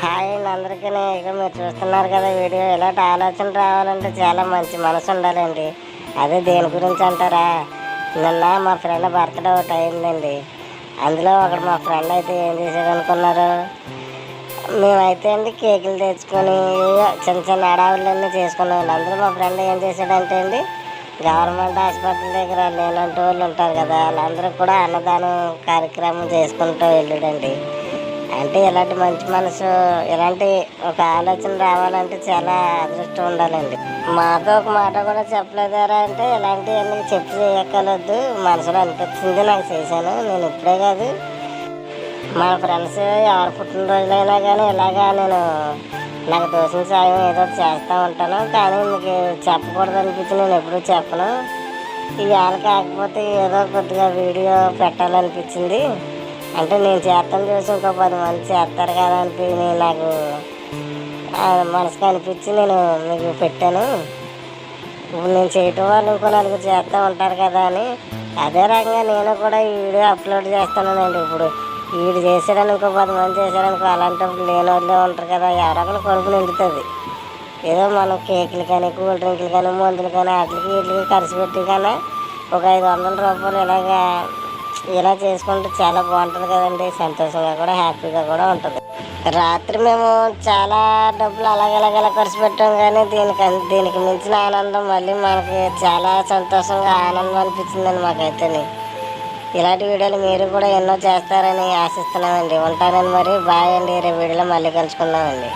Hi అందరికీ. ఇక మీరు చూస్తున్నారు కదా వీడియో. ఇలాంటి ఆలోచన రావాలంటే చాలా మంచి మనసు ఉండాలండి. అదే దేని గురించి అంటారా? నిన్న మా ఫ్రెండ్ బర్త్డే ఒకటి అయిందండి. అందులో ఒకడు మా ఫ్రెండ్ అయితే ఏం చేశాడు అనుకున్నారు? మేమైతే అండి కేకులు తెచ్చుకొని చిన్న చిన్న అడావులన్నీ చేసుకున్నాం అందులో మా ఫ్రెండ్ ఏం చేశాడంటే అండి గవర్నమెంట్ హాస్పిటల్ దగ్గర లేనంటి వాళ్ళు ఉంటారు కదా వాళ్ళందరూ కూడా అన్నదానం కార్యక్రమం చేసుకుంటూ వెళ్ళాడండి. అంటే ఇలాంటి మంచి మనసు ఇలాంటి ఒక ఆలోచన రావాలంటే చాలా అదృష్టం ఉండాలండి. మాతో ఒక మాట కూడా చెప్పలేదారా అంటే ఇలాంటివన్నీ చెప్పి చేయక్కర్లేదు. మనసులో అనిపించింది నాకు చేశాను. నేను ఇప్పుడే కాదు. మా ఫ్రెండ్స్ ఎవరు పుట్టినరోజులైనా కానీ ఇలాగా నేను నాకు దోషం సాయం ఏదో ఒకటి చేస్తూ ఉంటాను. కానీ మీకు చెప్పకూడదు అనిపించి నేను ఎప్పుడూ చెప్పను. ఇవాళ కాకపోతే ఏదో కొద్దిగా వీడియో పెట్టాలనిపించింది. అంటే నేను చేస్తాను చూసి ఇంకో పది మంది చేస్తారు కదా అనిపి నాకు. మనసుకు అనిపించి నేను మీకు పెట్టాను. ఇప్పుడు నేను చేయటం వాళ్ళు ఇంకో నలుగురు చేస్తూ ఉంటారు కదా అని. అదే రకంగా నేను కూడా ఈ వీడియో అప్లోడ్ చేస్తానండి ఇప్పుడు. వీడు చేసాడని ఇంకో పది మంది చేశారనుకో అలాంటప్పుడు లేని వాళ్ళే ఉంటారు కదా. ఎవరొకరు కొడుకు నిండుతుంది. ఏదో మనం కేకులు కానీ కూల్ డ్రింకులు కానీ మందులు కానీ వాటికి వీటికి ఖర్చు పెట్టి కానీ ఒక ఐదు వందల రూపాయలు ఇలాగా ఇలా చేసుకుంటే చాలా బాగుంటుంది కదండి. సంతోషంగా కూడా హ్యాపీగా కూడా ఉంటుంది. రాత్రి మేము చాలా డబ్బులు అలాగలాగలా ఖర్చు పెట్టాం కానీ దీనికి దీనికి మించిన ఆనందం మళ్ళీ మనకి చాలా సంతోషంగా ఆనందం అనిపించిందండి మాకైతే ఇలాంటి వీడియోలు మీరు కూడా ఎన్నో చేస్తారని ఆశిస్తున్నామండి. ఉంటానని మరి. బాయ్ అండి. రేపు వీడియోలో మళ్ళీ కలుసుకుందామండి.